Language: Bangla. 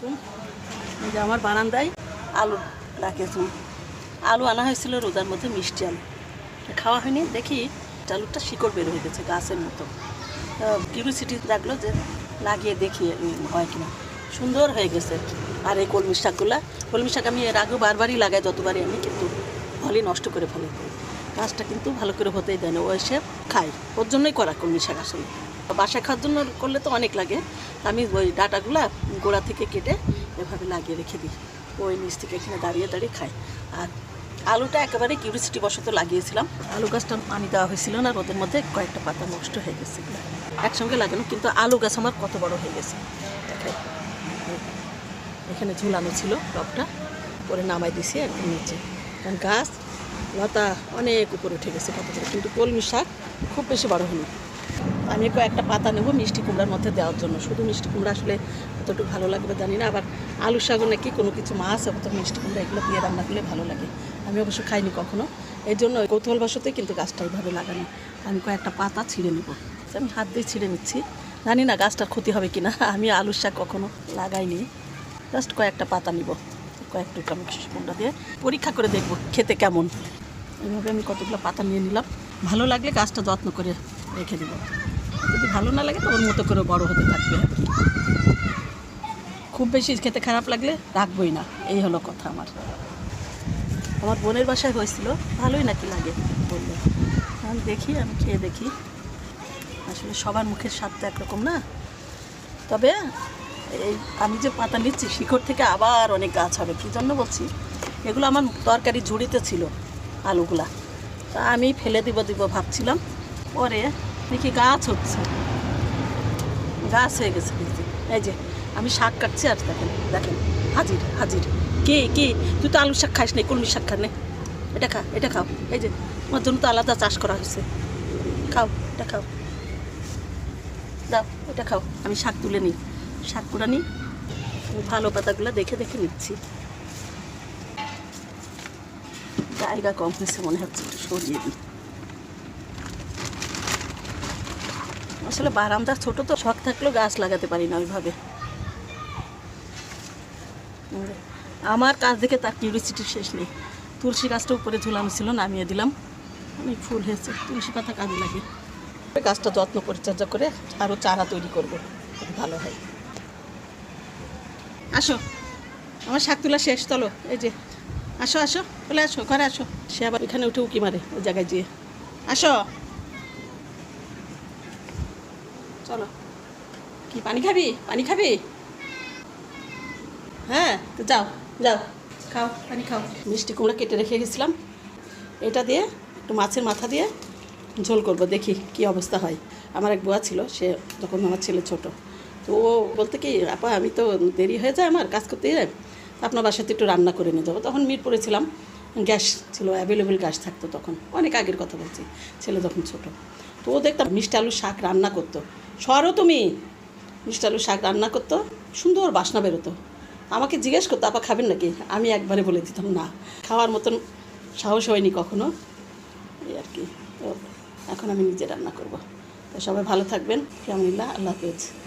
আলাইকুম যে আমার বারান্দায় আলু রাখেছি আলু আনা হয়েছিল রোজার মধ্যে মিষ্টি আলু। খাওয়া হয়নি, দেখি আলুটা শিকড় বের হয়ে গেছে গাছের মতো। কিউরিসিটি লাগল যে লাগিয়ে দেখি হয় কিনা। সুন্দর হয়ে গেছে। আর এই কলমি শাকগুলো, কলমি শাক আমি এর আগেও বারবারই লাগাই, যতবারই আমি, কিন্তু ফলই নষ্ট করে ফেলে। গাছটা কিন্তু ভালো করে হতেই দেয় না, ও এসে খায়। ওর জন্যই করা কলমি শাক আসলে। বাসায় খাওয়ার জন্য করলে তো অনেক লাগে আমি ওই ডাটাগুলা গোড়া থেকে কেটে এভাবে লাগিয়ে রেখে দিই। ওই নিচ থেকে এখানে দাঁড়িয়ে দাঁড়িয়ে খাই। আর আলুটা একেবারে কিউরিসিটি বশত লাগিয়েছিলাম। আলু গাছটা পানি দেওয়া হয়েছিল না, রোদের মধ্যে কয়েকটা পাতা নষ্ট হয়ে গেছে। একসঙ্গে লাগানো, কিন্তু আলু গাছ আমার কত বড় হয়ে গেছে। এখানে ঝুলানো ছিল টপটা পরে নামাই দিছি একদম নিচে। কারণ গাছ, লতা অনেক উপরে উঠে গেছে কত কিন্তু কলমি শাক খুব বেশি বড় হয়নি আমি কয়েকটা পাতা নেব মিষ্টি কুমড়ার মধ্যে দেওয়ার জন্য। শুধু মিষ্টি কুমড়া আসলে কতটুকু ভালো লাগবে জানি না, আবার আলু শাকও নাকি কোনো কিছু মাছ অত মিষ্টি কুমড়া এগুলো দিয়ে রান্না করলে ভালো লাগে। আমি অবশ্য খাইনি কখনো। এই জন্য কৌতূহলবশতই কিন্তু গাছটা এইভাবে লাগানো। আমি কয়েকটা পাতা ছিঁড়ে নেব। আমি হাত দিয়ে ছিঁড়ে নিচ্ছি। জানি না গাছটার ক্ষতি হবে কিনা, আমি আলুর শাক কখনো লাগাইনি। জাস্ট কয়েকটা পাতা নিব, কয়েক টুকরা মিষ্টি কুমড়া দিয়ে। পরীক্ষা করে দেখব খেতে কেমন। এইভাবে আমি কতগুলো পাতা নিয়ে নিলাম। ভালো লাগলে গাছটা যত্ন করে রেখে দেবো। যদি ভালো না লাগে, তো ওর মতো করে বড় হতে থাকবে। খুব বেশি খেতে খারাপ লাগলে রাখবই না, এই হলো কথা আমার। আমার বোনের বাসায় হয়েছিল, ভালোই নাকি লাগে, বলল। আমি দেখি, আমি খেয়ে দেখি। আসলে সবার মুখের স্বাদ তো একরকম না। তবে এই আমি যে পাতা নিচ্ছি, শিকড় থেকে আবার অনেক গাছ হবে, কী জন্য বলছি? এগুলো আমার তরকারি ঝুড়িতে ছিল, আলুগুলা। তা আমি ফেলে দিব দিব ভাবছিলাম, পরে দেখি গাছ হচ্ছে। গাছ হয়ে গেছে দেখছি এই যে, আমি শাক কাটছি আর দেখেন দেখেন, হাজির হাজির। কে কে? তুই তো আলু শাক খাস নি কলমি শাক খা নে। এটা খা, এটা খাও। এই যে তোমার জন্য তো আলাদা চাষ করা হয়েছে। খাও, এটা খাও। দাও, এটা খাও। আমি শাক তুলে নিই। শাকগুলো নিই। ভালো পাতাগুলো দেখে দেখে নিচ্ছি। জায়গা কম হয়েছে মনে হচ্ছে, একটু সরিয়ে দিই। আসলে বারান্দা ছোট তো, শখ থাকলেও গাছ লাগাতে পারি না ওইভাবে। আমার কাজ দেখে তার কিউরিসিটির শেষ নেই। তুলসী গাছটা উপরে ঝুলানো ছিল, নামিয়ে দিলাম। অনেক ফুল হয়েছে, তুলসী পাতা কাজে লাগে। গাছটা যত্ন পরিচর্যা করে আরও চারা তৈরি করব ভালো হয়। আসো, আমার শাক তোলা শেষ, চলো, এই যে। আসো আসো, চলে আসো, ঘরে আসো। সে আবার এখানে উঠে উকি মারে, ওই জায়গায় যেয়ে। আসো। চলো। কি, পানি খাবি? পানি খাবি? হ্যাঁ তো যাও যাও, খাও, পানি খাও। মিষ্টি কুমড়া কেটে রেখে গেছিলাম। এটা দিয়ে একটু মাছের মাথা দিয়ে ঝোল করব, দেখি কি অবস্থা হয়। আমার এক বুয়া ছিল, সে যখন আমার ছেলে ছোট। তো ও বলতে কি, আপা, আমি তো দেরি হয়ে যায় আমার, কাজ করতে যায় আপনার বাসাতে একটু রান্না করে নিয়ে যাব। তখন মিরপুরে ছিলাম। গ্যাস ছিল অ্যাভেলেবেল গ্যাস থাকতো তখন। অনেক আগের কথা বলছি, ছেলে তখন ছোট। তো ও দেখতাম মিষ্টি আলু শাক রান্না করতো। সরও তুমি। মিষ্টি আলু শাক রান্না করতো, সুন্দর বাসনা বেরোতো। আমাকে জিজ্ঞেস করতো, আপা খাবেন নাকি? আমি একবারে বলে দিতাম, না। খাওয়ার মতন সাহস হয়নি কখনো। এই আর কি। এখন আমি নিজে রান্না করব। তো সবাই ভালো থাকবেন। কেমন আল্লাহ হাফেজ।